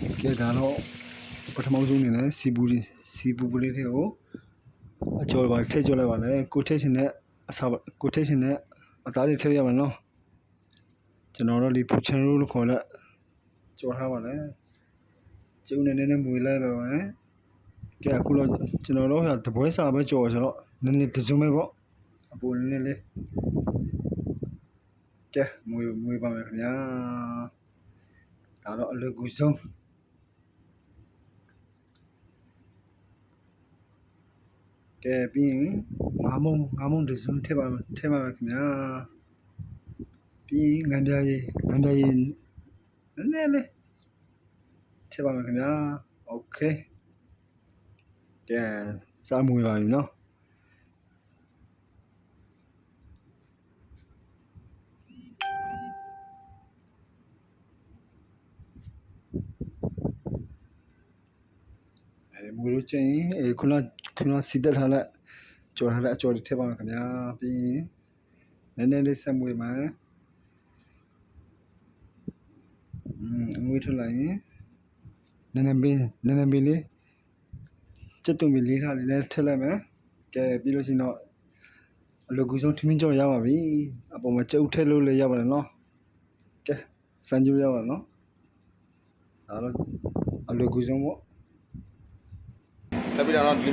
ကဲဒါတော့ပထမဆုံးအနေနဲ့စီဘူးလေးစီဘူးပလေးတွေကိုအကျော်ပါထည့်ကျော်လိုက်ပါလေကိုထည့်ရှင်တဲ့အစာကိုထည့်ရှင်တဲ့အသားတွေထည့်ရမှာနော်ကျွန်တော်တို့ဒီပူချန်ရိုးလို့ခေါ်တဲ့ကျော်ထားပါလေကျုံနေနေနဲ့မွေလိုက်ပါမယ်ကဲအခုတော့ကျွန်တော်တို့ဟာတပွဲစာပဲကျော်ဆိုတော့နည်းနည်းတစုံပဲပေါ့အပူနည်းနည်းလေးကဲမွေမွေပါမယ်ခင်ဗျာဒါတော့အလွယ်ကူဆုံး ကဲပြီးရင်ငါးမုံငါးမုံတစ်စုံထည့်ပါမယ်ထည့်ပါမယ်ခင်ဗျာပြီးရင်ငံပြားရည်ငံပြားရည်နည်းနည်းလေးထည့်ပါမယ်ခင်ဗျာโอเคကဲစားမွေပါပြီနော်အဲ မွေလို့ချင်းရင်အဲခုနခုနစီတက်ထားတဲ့ကြော်ထားတဲ့အကြော်တွေထည့်ပါမယ်ခင်ဗျာပြီးရင်နည်းနည်းလေးဆက်မွေမှာอืมအမွေထွက်လိုက်ရင်နည်းနည်းပင်းနည်းနည်းပင်းလေးစက်တုံပင်းလေးထားလေးလည်းထည့်လိုက်မယ်ကဲပြီးလို့ရှိရင်တော့အလုပ်ကူဆုံးထမင်းကြော်ရပါပြီအပေါ်မှာကြုတ်ထည့်လို့လည်းရပါတယ်နော်ကဲစမ်းကြည့်ရပါနော်ဒါတော့အလုပ်ကူဆုံးပေါ့ တက်ပြီးတော့ဒီ